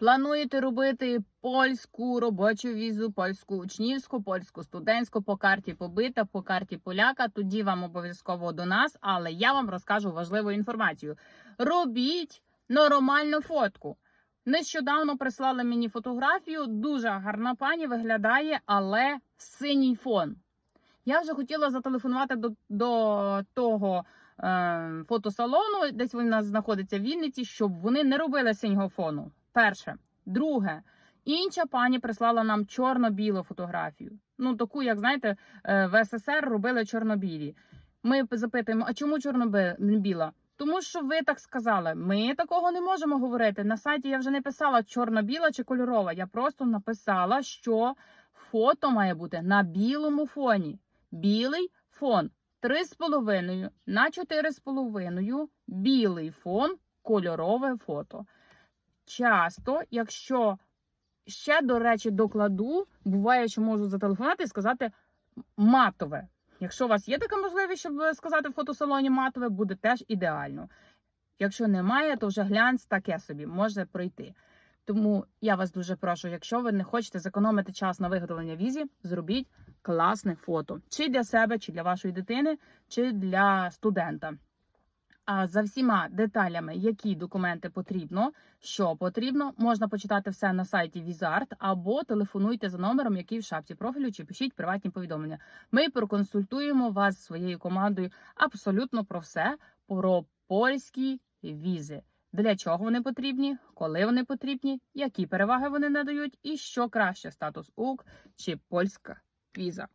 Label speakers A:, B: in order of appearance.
A: Плануєте робити польську робочу візу, польську учнівську, польську студентську по карті побита, по карті поляка. Тоді вам обов'язково до нас, але я вам розкажу важливу інформацію. Робіть нормальну фотку. Нещодавно прислали мені фотографію. Дуже гарна пані виглядає, але синій фон. Я вже хотіла зателефонувати до, до того е, фотосалону, десь він у нас знаходиться в Вінниці, щоб вони не робили синього фону. Перше. Друге, інша пані прислала нам чорно-білу фотографію. Ну, таку, як знаєте, е, в СССР робили чорно-білі. Ми запитуємо, а чому чорно-біла? Тому що ви так сказали. Ми такого не можемо говорити. На сайті я вже не писала чорно-біла чи кольорова. Я просто написала, що фото має бути на білому фоні. Білий фон 3,5 на 4,5 білий фон, кольорове фото. Часто, якщо ще, до речі, докладу, буває, що можу зателефонувати і сказати матове. Якщо у вас є така можливість, щоб сказати в фотосалоні матове, буде теж ідеально. Якщо немає, то вже глянц таке собі може пройти. Тому я вас дуже прошу, якщо ви не хочете зекономити час на виготовлення візі, зробіть класне фото чи для себе, чи для вашої дитини, чи для студента. А за всіма деталями, які документи потрібно, що потрібно, можна почитати все на сайті Візарт або телефонуйте за номером, який в шапці профілю, чи пишіть приватні повідомлення. Ми проконсультуємо вас зі своєю командою абсолютно про все про польські візи. Для чого вони потрібні, коли вони потрібні, які переваги вони надають, і що краще статус УК чи польська віза.